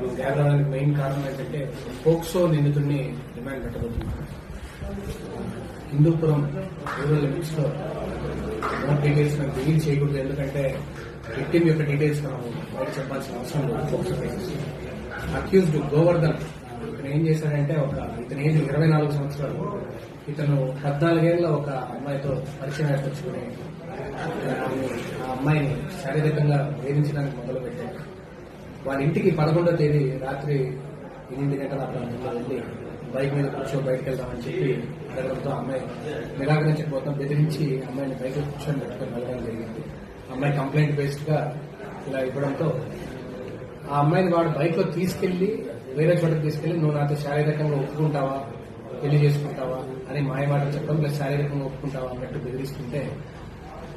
మనం మెయిన్ కారణం ఏంటంటే పోక్సో నిందితుడిని డిమాండ్ పెట్టబోతున్నారు హిందూపురం రూరల్ లిమిట్స్లో మోర్ డీటెయిల్స్ నాకు రివీల్ చేయకూడదు. ఎందుకంటే విక్టిమ్ యొక్క డీటెయిల్స్ మనం బయట చెప్పాల్సిన అవసరం లేదు పోక్సో కేసెస్ అక్యూజ్డ్ గోవర్ధన్ ఇతను ఏం చేశాడంటే ఒక ఇతని ఏజ్ ఇరవై నాలుగు సంవత్సరాలు. ఇతను పద్నాలుగేళ్ళ ఒక అమ్మాయితో పరిచయం ఏర్పరచుకుని ఆ అమ్మాయిని శారీరకంగా వేధించడానికి మొదలు వారి వాళ్ళ ఇంటికి పదకొండో తేదీ రాత్రి ఎనిమిది గంటల ప్రాంతంలో వెళ్ళి బైక్ మీద కూర్చో బయటకు వెళ్దామని చెప్పి అడగడంతో అమ్మాయి నిరాకరించకపోతాం బెదిరించి అమ్మాయిని బైక్ కూర్చొని పెట్టుకొని వెళ్ళడం జరిగింది. అమ్మాయి కంప్లైంట్ బేస్డ్గా ఇలా ఇవ్వడంతో ఆ అమ్మాయిని వాడు బైక్లో తీసుకెళ్ళి వేరే చోటకి తీసుకెళ్ళి నువ్వు నాతో శారీరకంగా ఒప్పుకుంటావా? పెళ్ళి చేసుకుంటావా? అని మాయమాట చెప్పడం లేదా శారీరకంగా ఒప్పుకుంటావా? అన్నట్టు బెదిరిస్తుంటే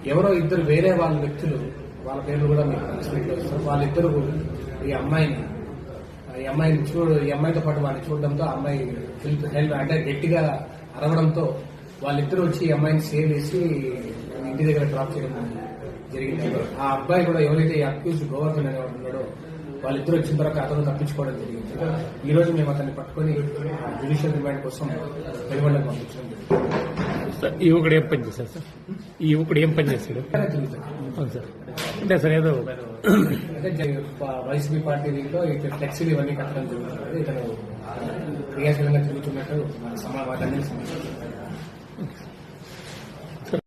ఎవరో ఇద్దరు వేరే వాళ్ళ వ్యక్తులు వాళ్ళ పేర్లు కూడా మీకు కలిసినట్లు వస్తారు వాళ్ళిద్దరు ఈ అమ్మాయిని ఈ అమ్మాయిని చూడు ఈ అమ్మాయితో పాటు వాడిని చూడడంతో అమ్మాయి హెల్ప్ హెల్ప్ అంటే గట్టిగా అరవడంతో వాళ్ళిద్దరూ వచ్చి ఈ అమ్మాయిని సేవ్ చేసి ఇంటి దగ్గర డ్రాప్ చేయడం జరిగింది. ఆ అబ్బాయి కూడా ఎవరైతే అక్యూజ్ గోవర్ధన్ అనేవాడు ఉన్నాడో వాళ్ళిద్దరు వచ్చిన తర్వాత అతను తప్పించుకోవడం జరిగింది. ఈ రోజు మేము అతన్ని పట్టుకొని జ్యుడిషియల్ రిమాండ్ కోసం వెలువడలకు పంపించడం జరిగింది. సార్ ఈ యువకుడు ఏం పని చేశాడు సార్? ఈ యువకుడు ఏం పని చేశాడు? అవును సార్. అంటే సార్ ఏదో వైసీపీ పార్టీ దీంట్లో ఇట్లా ఫ్లెక్సీలు ఇవన్నీ కట్టడం జరుగుతుంది. ఇతను క్రియాశీలంగా తిరుగుతున్నట్టు మన